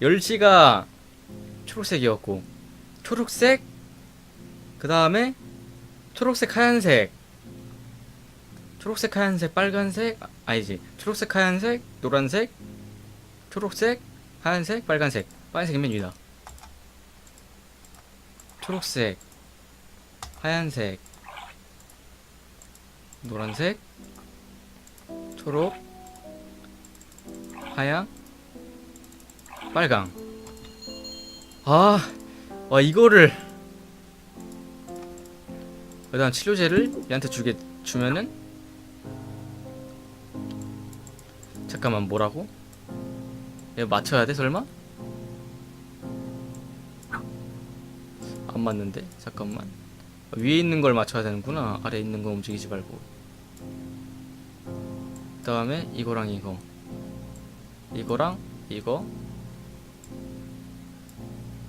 10시가 초록색이었고 초록색 그 다음에 초록색 하얀색. 초록색 하얀색 빨간색 아, 아니지. 초록색 하얀색 노란색 초록색 하얀색 빨간색. 빨간색이 맨 위다. 초록색 하얀색 노란색 초록 하양 빨강. 아, 와 이거를 일단 치료제를 얘한테 주게 주면은? 잠깐만 뭐라고? 얘 맞춰야 돼 설마? 안 맞는데? 잠깐만. 위에 있는 걸 맞춰야 되는구나. 아래 있는 거 움직이지 말고. 그 다음에 이거랑 이거. 이거랑 이거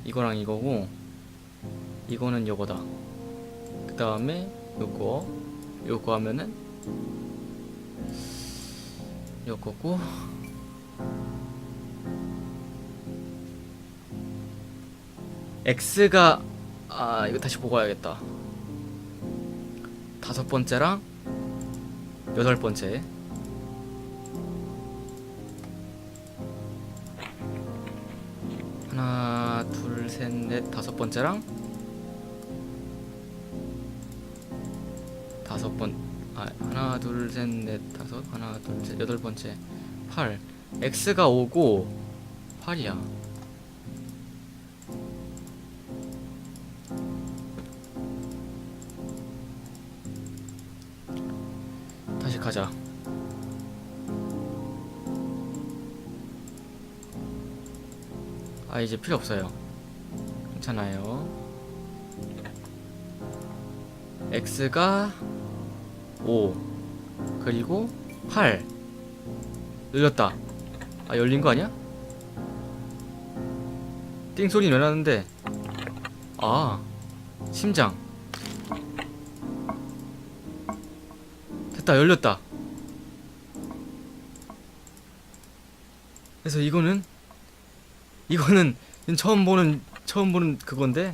이거랑 이거고 이거는 요거다. 그 다음에 요거. 요거 하면은 요거고. X가 아 이거 다시 보고 와야겠다. 다섯 번째랑 여덟 번째 셋 넷 다섯 번째랑 다섯 번 아, 하나 둘 셋 넷 다섯 하나 둘 셋 여덟 번째. 8 X가 5고 8이야. 다시 가자. 아 이제 필요 없어요 괜찮아요. X가 5 그리고 8 열렸다. 아 열린 거 아니야? 띵 소리 왜 나는데. 아 심장. 됐다 열렸다. 그래서 이거는 이거는 처음 보는 처음 보는 그건데.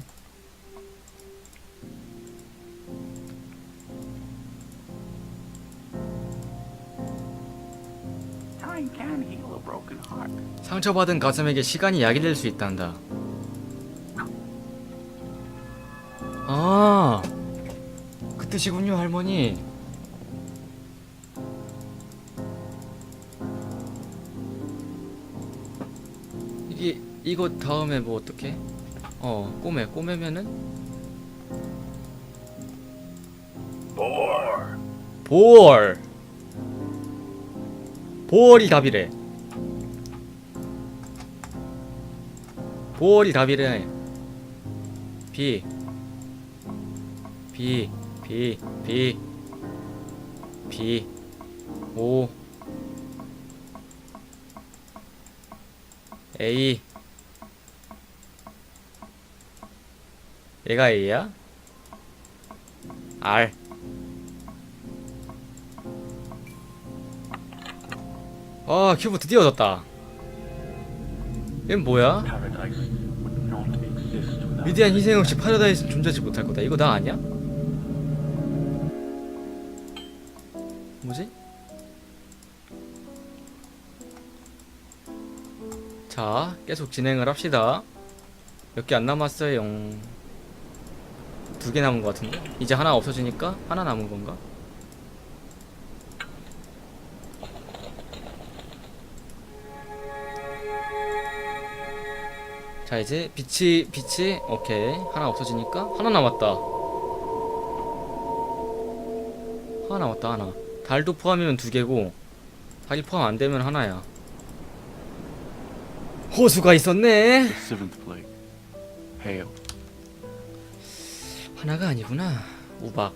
상처받은 가슴에게 시간이 약이 될 수 있단다. 아, 그 뜻이군요, 할머니. 이게 이거 다음에 뭐 어떻게? 어, 꼬매 꼬매면은 Four. 보월. 보월이 답이래. 보월이 답이래. B. B. B. B. B. O. A. 얘가 A야? R. 아 큐브 드디어 얻었다 얘는 뭐야? 위대한 희생 없이 파라다이스는 존재하지 못할 거다 이거 나 아니야? 뭐지? 자 계속 진행을 합시다 몇 개 안 남았어요 두 개 남은 것 같은데? 이제 하나 없어지니까 하나 남은 건가? 자 이제 빛이 빛이 오케이. 하나 없어지니까 하나 남았다. 하나 남았다 하나. 달도 포함이면 두 개고 달이 포함 안 되면 하나야. 호수가 있었네 하나가 아니구나 우박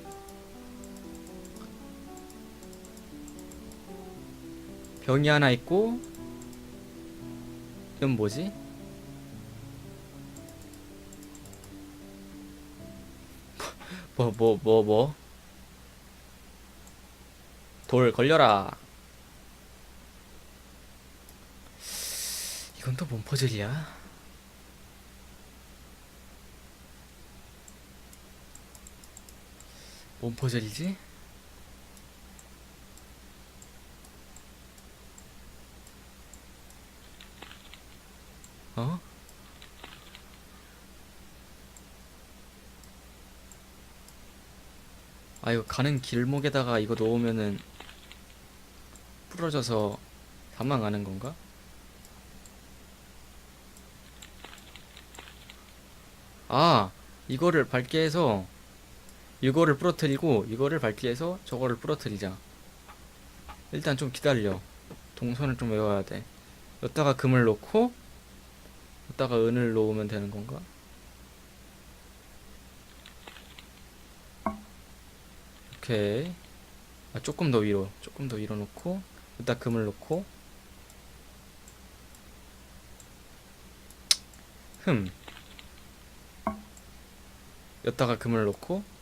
병이 하나 있고 이건 뭐지? 뭐 뭐 뭐 뭐? 돌 걸려라. 이건 또 뭔 퍼즐이야? 뭔 퍼즐이지? 어? 아 이거 가는 길목에다가 이거 놓으면은 부러져서 사망하는 건가? 아 이거를 밟게 해서 이거를 부러뜨리고 이거를 해서 저거를 부러뜨리자. 일단 좀 기다려. 동선을 좀 외워야 돼. 여기다가 금을 놓고 여기다가 은을 놓으면 되는 건가? 오케이. 아 조금 더 위로 조금 더 위로 놓고 여기다 금을 놓고. 흠. 여기다가 금을 놓고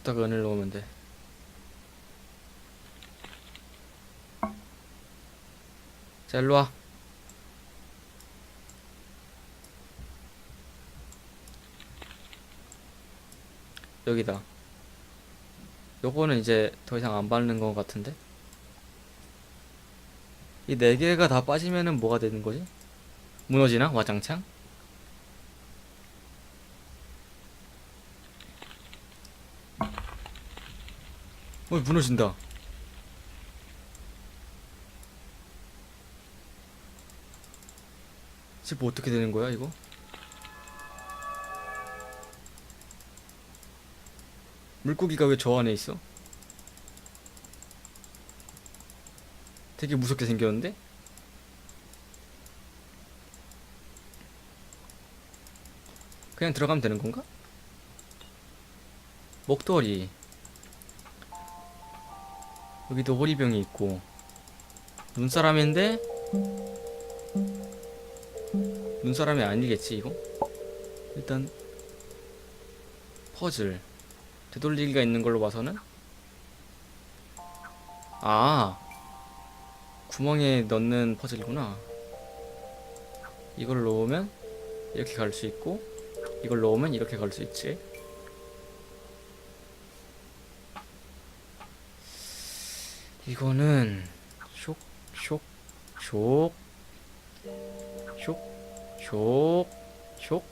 여기다가 은을 놓으면 돼 자, 일로 와. 여기다. 요거는 이제 더 이상 안 바르는 것 같은데? 이 네 개가 다 빠지면은 뭐가 되는 거지? 무너지나? 와장창? 어, 무너진다. 지금 뭐 어떻게 되는 거야, 이거? 물고기가 왜 저 안에 있어? 되게 무섭게 생겼는데? 그냥 들어가면 되는 건가? 목도리 여기도 호리병이 있고. 눈사람인데 눈사람이 아니겠지 이거? 일단 퍼즐. 되돌리기가 있는 걸로 봐서는? 아 구멍에 넣는 퍼즐이구나. 이걸 놓으면 이렇게 갈 수 있고 이걸 놓으면 이렇게 갈 수 있지 이거는 쇽쇽 쇽 쇽, 쇽.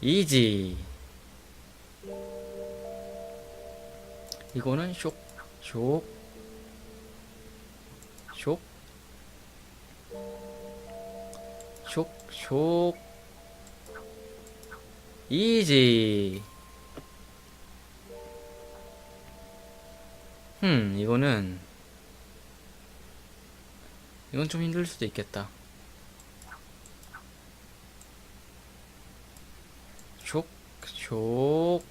이지. 이거는 쇽, 쇽, 쇽, 쇽, 쇽. 이지. 흠, 이거는 이건 좀 힘들 수도 있겠다. 촉, 촉,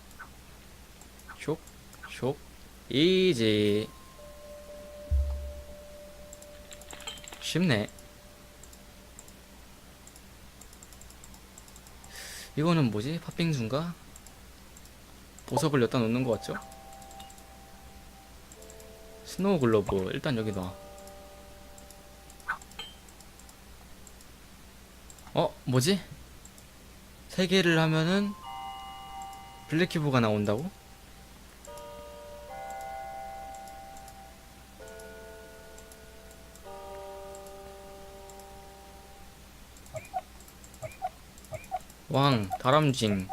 촉, 촉, 이지. 쉽네. 이거는 뭐지? 팥빙수인가? 보석을 여기다 놓는 것 같죠? 스노우 글로브 일단 여기 놔. 어, 뭐지? 세 개를 하면은 블랙 큐브가 나온다고? 왕, 다람쥐.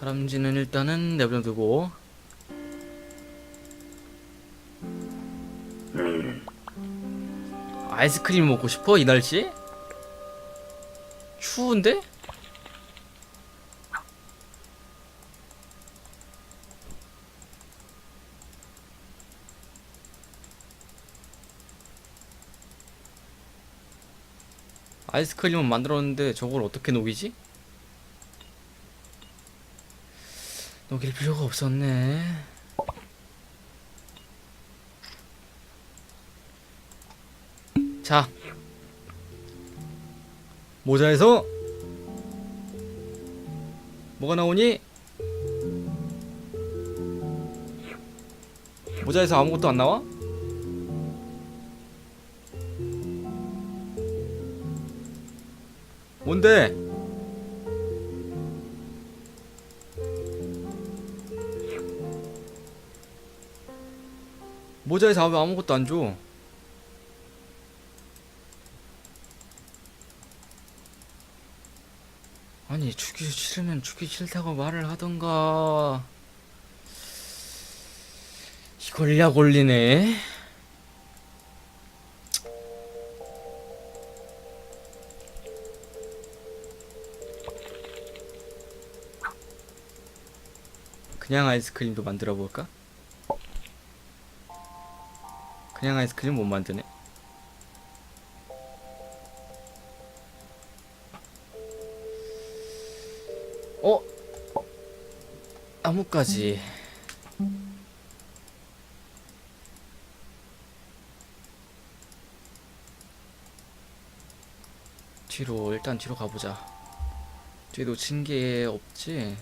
다람쥐는 일단은 내버려두고 아이스크림 먹고 싶어? 이 날씨? 추운데? 아이스크림은 만들었는데 저걸 어떻게 녹이지? 녹일 필요가 없었네. 자, 모자에서 뭐가 나오니? 모자에서 아무것도 안 나와? 뭔데? 모자에서 왜 아무것도 안 줘? 아니 죽기 싫으면 죽기 싫다고 말을 하던가. 이걸 약 올리네. 그냥 아이스크림도 만들어 볼까? 그냥 아이스크림 못 만드네 나뭇가지. 뒤로 일단 뒤로 가보자. 뒤에 놓친 게 없지?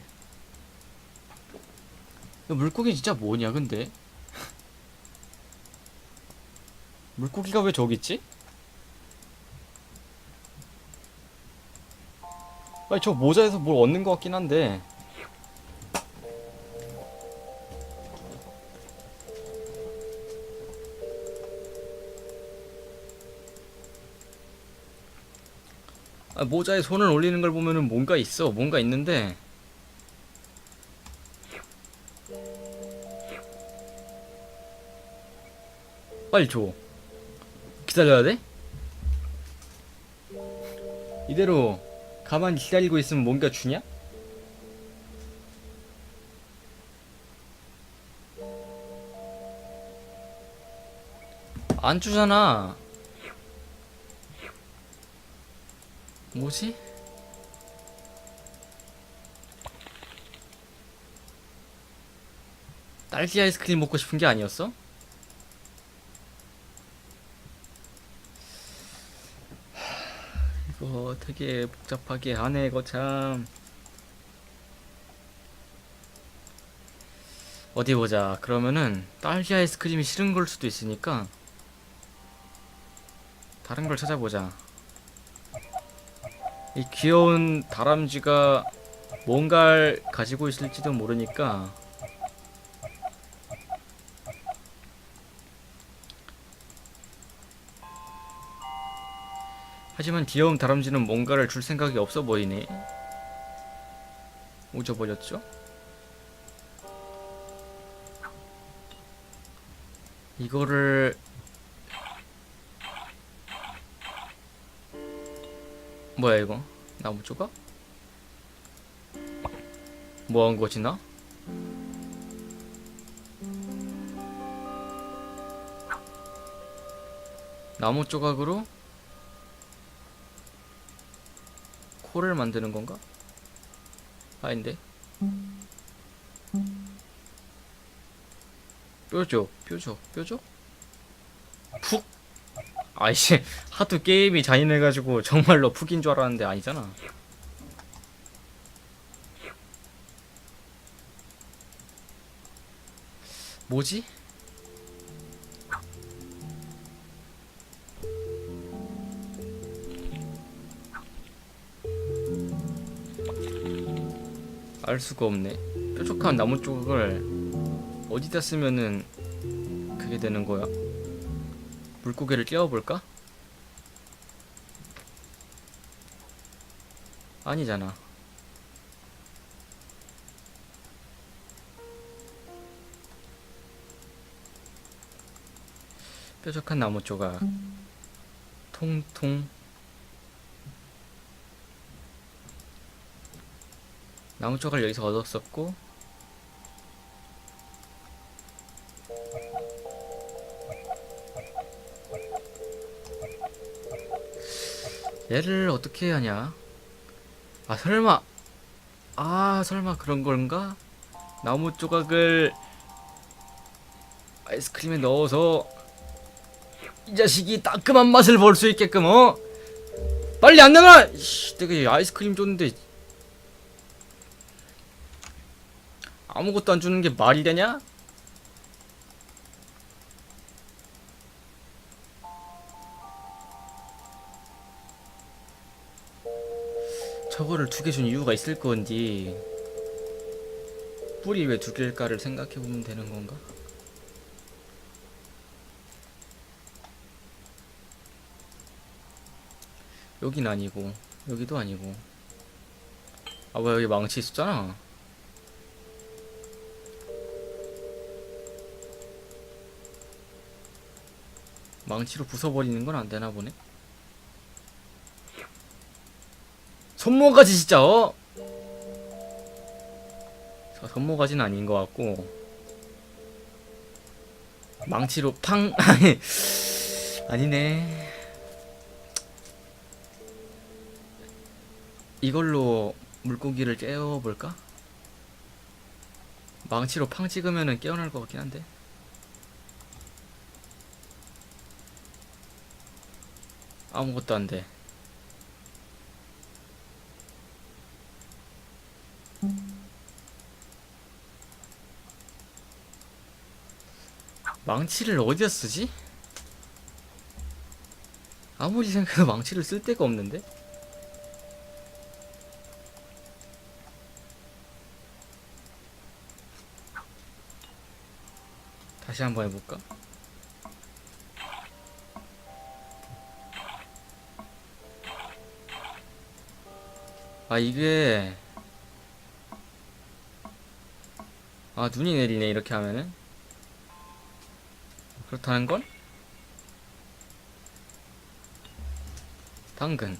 야, 물고기 진짜 뭐냐 근데? 물고기가 왜 저기 있지? 아니 저 모자에서 뭘 얻는 것 같긴 한데 아, 모자에 손을 올리는 걸 보면은 뭔가 있어 뭔가 있는데 빨리 줘 기다려야 돼? 이대로 가만히 기다리고 있으면 뭔가 주냐? 안 주잖아. 뭐지? 딸기 아이스크림 먹고 싶은 게 아니었어? 이거 되게 복잡하게 하네 이거 참 어디 보자 그러면은 딸기 아이스크림이 싫은 걸 수도 있으니까 다른 걸 찾아보자 이 귀여운 다람쥐가 뭔가를 가지고 있을지도 모르니까 하지만 귀여운 다람쥐는 뭔가를 줄 생각이 없어 보이네. 오져버렸죠? 이거를 뭐야 이거? 나무 조각? 뭐한 거지 나? 나무 조각으로 코를 만드는 건가? 아닌데. 뾰족, 뾰족, 뾰족? 푹? 아이씨, 하도 게임이 잔인해가지고 정말로 푹인 줄 알았는데 아니잖아. 뭐지? 알 수가 없네. 뾰족한 나무 조각을 어디다 쓰면은 그게 되는 거야? 물고기를 깨워볼까? 아니잖아. 뾰족한 나무 조각. 통통. 나무 조각을 여기서 얻었었고 얘를 어떻게 해야 하냐? 아 설마. 아 설마 그런 건가 나무 조각을 아이스크림에 넣어서 이 자식이 따끔한 맛을 볼 수 있게끔 어? 빨리 안 내놔 이씨, 내가 이 아이스크림 줬는데. 아무것도 안 주는 게 말이 되냐? 저거를 두 개 준 이유가 있을 건지 뿌리 왜두 개일까를 생각해 보면 되는 건가? 여긴 아니고 여기도 아니고. 아 뭐야 여기 망치 있었잖아. 망치로 부숴버리는 건 안 되나 보네 손모가지 진짜 어? 저 손모가지는 아닌 것 같고 망치로 팡 아니 아니네 이걸로 물고기를 깨워볼까? 망치로 팡 찍으면은 깨어날 것 같긴 한데 아무것도 안 돼. 망치를 어디다 쓰지? 아무리 생각해도 망치를 쓸 데가 없는데? 다시 한번 해볼까? 아 이게 아 눈이 내리네 이렇게 하면은. 그렇다는 건? 당근.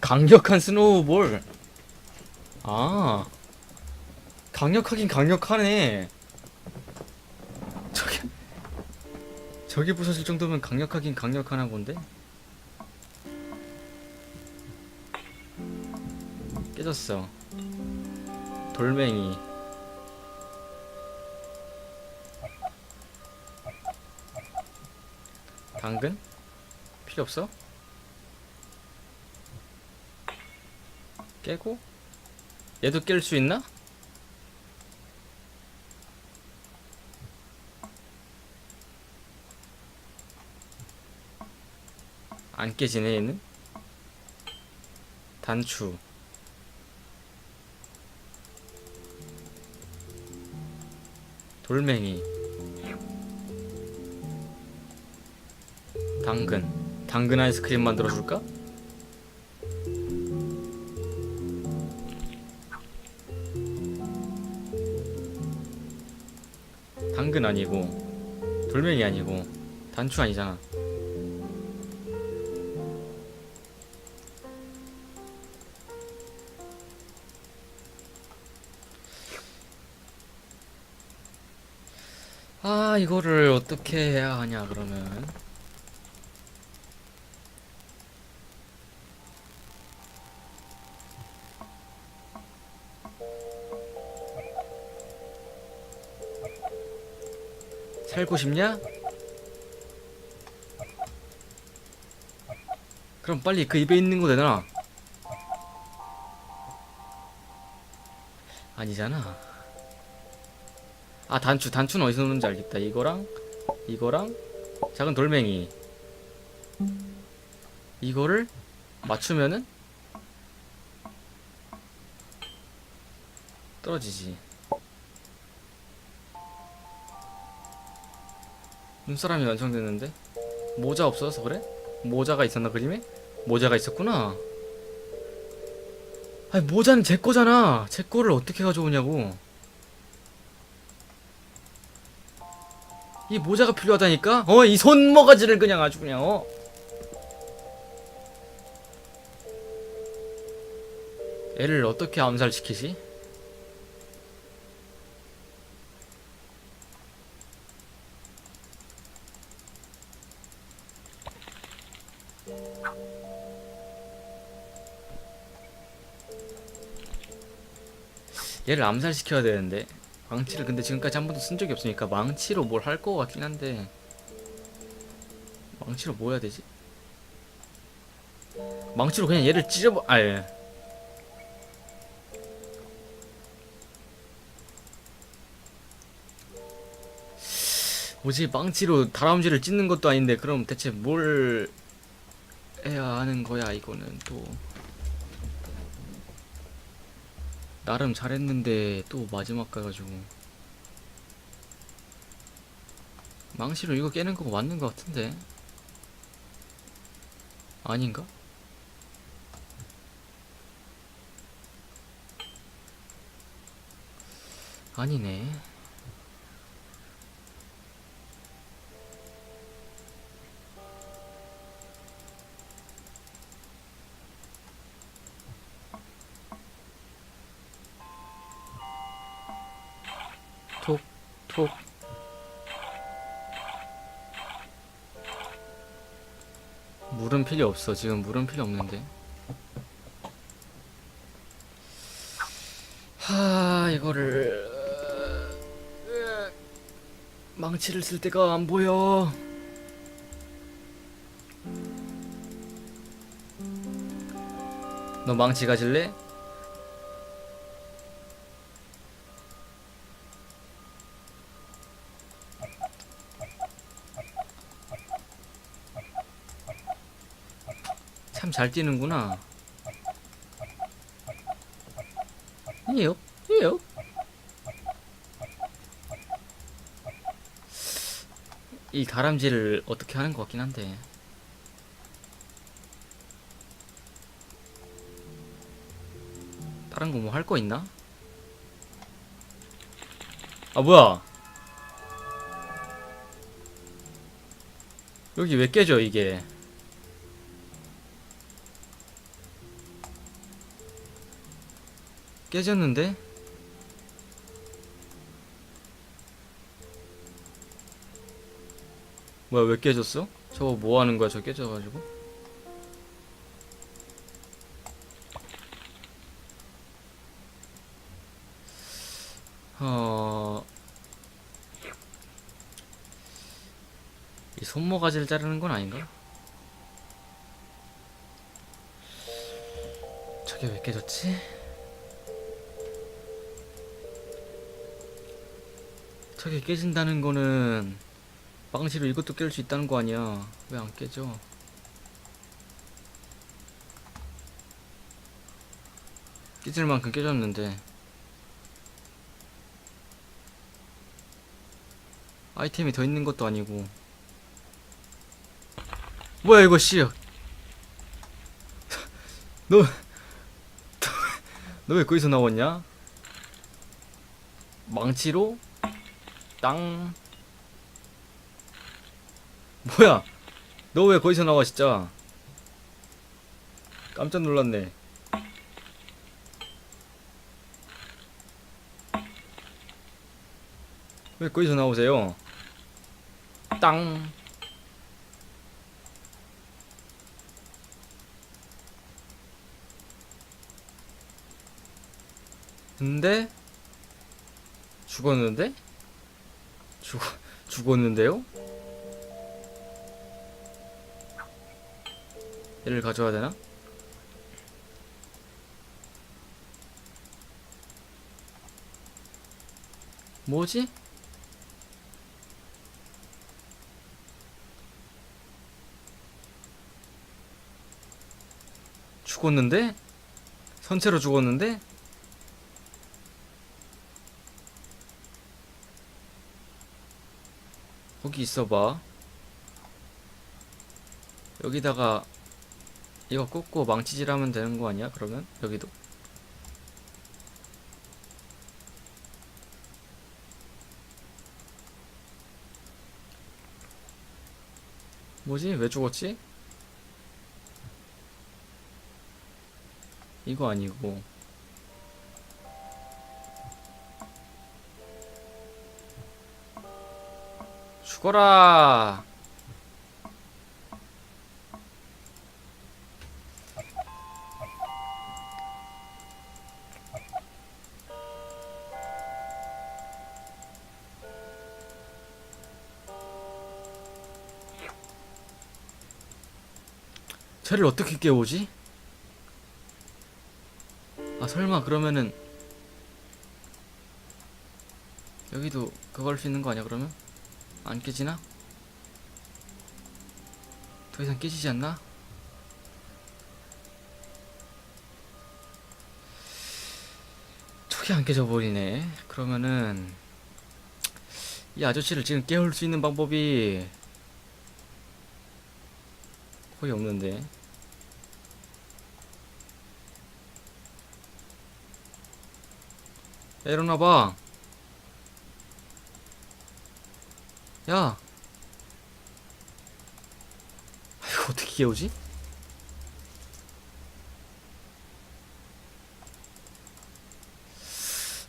강력한 스노우볼. 아. 강력하긴 강력하네. 저기 저기 부서질 정도면 강력하긴 강력하나 본데? 깨졌어. 돌멩이 당근? 필요 없어? 깨고? 얘도 깰 수 있나? 안 깨지네 얘는 단추 돌멩이 당근. 당근 아이스크림 만들어 줄까? 당근 아니고 돌멩이 아니고 단추 아니잖아. 아 이거를 어떻게 해야 하냐 그러면 살고 싶냐? 그럼 빨리 그 입에 있는 거 내놔. 아니잖아. 아 단추 단추는 어디서 놓는지 알겠다. 이거랑 이거랑 작은 돌멩이 이거를 맞추면은 떨어지지. 눈사람이 완성됐는데 모자 없어서 그래? 모자가 있었나 그림에? 모자가 있었구나 아니 모자는 제 거잖아 제 거를 어떻게 가져오냐고 이 모자가 필요하다니까? 어 이 손모가지를 그냥 아주 그냥 어 애를 어떻게 암살시키지? 얘를 암살시켜야 되는데 망치를 근데 지금까지 한 번도 쓴 적이 없으니까 망치로 뭘할거 같긴 한데 망치로 뭐 해야 되지? 망치로 그냥 얘를 찢어버.. 아 예. 뭐지 망치로 다람쥐를 찢는 것도 아닌데 그럼 대체 뭘 해야 하는 거야 이거는 또 나름 잘했는데 또 마지막 가가지고. 망치로 이거 깨는 거가 맞는 거 같은데? 아닌가? 아니네 톡. 물은 필요 없어. 지금 물은 필요 없는데. 하, 이거를 어, 망치를 쓸 데가 안 보여. 너 망치 가질래? 잘 뛰는구나. 예요, 예요. 이 다람쥐를 어떻게 하는 것 같긴 한데. 다른 거 뭐 할 거 있나? 아, 뭐야? 여기 왜 깨져, 이게? 깨졌는데? 뭐야 왜 깨졌어? 저거 뭐 하는 거야 저 깨져가지고? 어... 이 손모가지를 자르는 건 아닌가? 저게 왜 깨졌지? 저게 깨진다는 거는 망치로 이것도 깰 수 있다는 거 아니야. 왜 안 깨져? 깨질 만큼 깨졌는데. 아이템이 더 있는 것도 아니고. 뭐야 이거 씨. 너, 너 왜 거기서 나왔냐? 망치로 땅. 뭐야? 너 왜 거기서 나와 진짜? 깜짝 놀랐네. 왜 거기서 나오세요? 땅. 근데 죽었는데? 죽 죽었는데요? 얘를 가져와야 되나? 뭐지? 죽었는데? 선체로 죽었는데? 거기 있어봐. 여기다가 이거 꽂고 망치질하면 되는 거 아니야? 그러면 여기도 뭐지? 왜 죽었지? 이거 아니고 죽어라 쟤를 어떻게 깨우지? 아 설마 그러면은 여기도 할수 있는 거 아니야 그러면? 안 깨지나? 더 이상 깨지지 않나? 그게 안 깨져 버리네. 그러면은 이 아저씨를 지금 깨울 수 있는 방법이 거의 없는데. 야, 일어나봐. 야. 이거 어떻게 깨우지?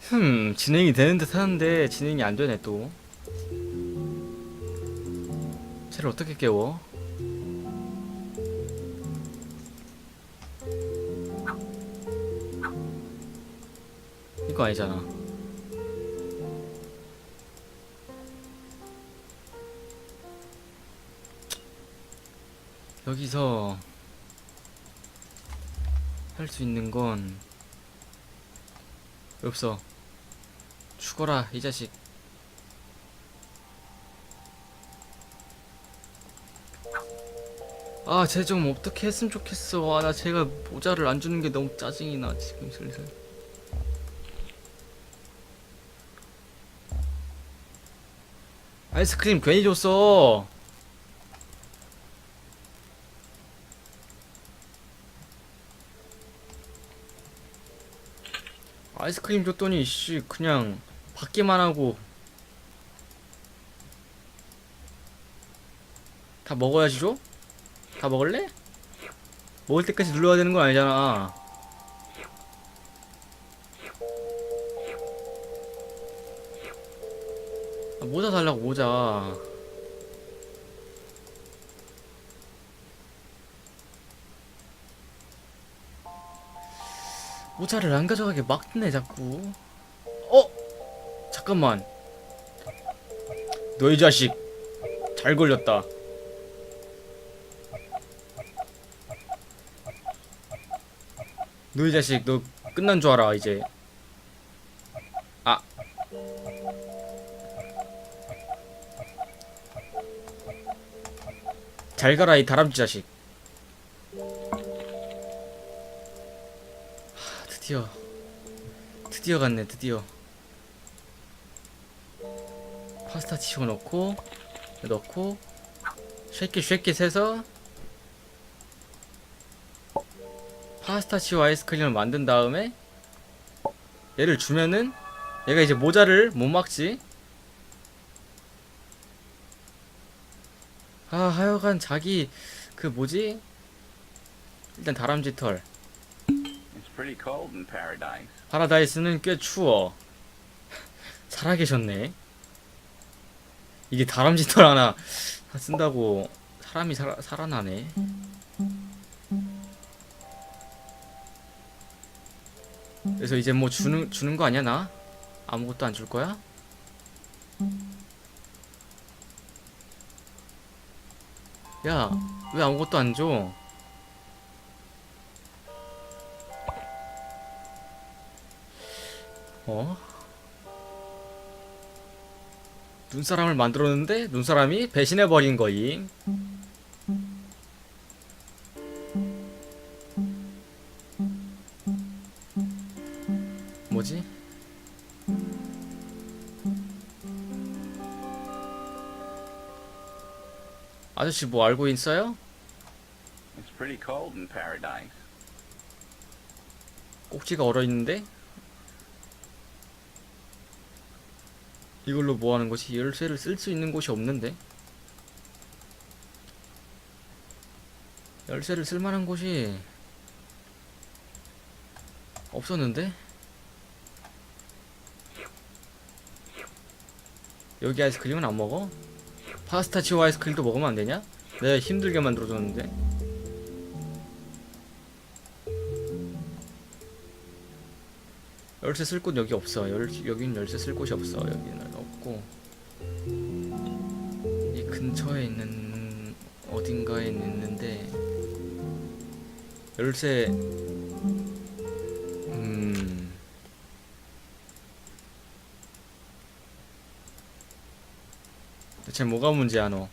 흠, 진행이 되는 듯 하는데 진행이 안 되네 또. 쟤를 어떻게 깨워? 이거 아니잖아. 여기서 할 수 있는 건 없어. 죽어라 이 자식. 아, 쟤 좀 어떻게 했으면 좋겠어. 아, 나 쟤가 모자를 안 주는 게 너무 짜증이 나 지금 슬슬. 아이스크림 괜히 줬어. 아이스크림 줬더니 씨 그냥 받기만 하고 다 먹어야지 줘? 다 먹을래? 먹을 때까지 눌러야 되는 건 아니잖아. 아, 모자 달라고 모자. 모자를 안 가져가게 막네 자꾸. 어? 잠깐만. 너 이 자식 잘 걸렸다. 너 이 자식 너 끝난 줄 알아 이제. 아. 잘 가라 이 다람쥐 자식. 드디어. 드디어 갔네 드디어. 파스타 치고 넣고 넣고 쉐킷 쉐킷 해서 파스타치오 아이스크림을 만든 다음에 얘를 주면은 얘가 이제 모자를 못 막지. 아 하여간 자기 그 뭐지? 일단 다람쥐 털 파라다이스는 꽤 추워. 살아계셨네. 이게 다람쥐 털 하나 쓴다고 사람이 살아, 살아나네. 그래서 이제 뭐 주는 주는 거 아니야 나? 아무것도 안 줄 거야? 야 왜 아무것도 안 줘? 어? 눈사람을 만들었는데 눈사람이 배신해 버린 거임. 뭐지? 아저씨 뭐 알고 있어요? 꼭지가 얼어 있는데? 이걸로 뭐 하는 거지? 열쇠를 쓸 수 있는 곳이 없는데? 열쇠를 쓸 만한 곳이 없었는데? 여기 아이스크림은 안 먹어? 파스타치오 아이스크림도 먹으면 안 되냐? 내가 힘들게 만들어줬는데 열쇠 쓸 곳 여기 없어. 열, 여긴 열쇠 쓸 곳이 없어. 여기는 없고 이 근처에 있는 어딘가에 있는데 열쇠 음 대체 뭐가 문제야 너?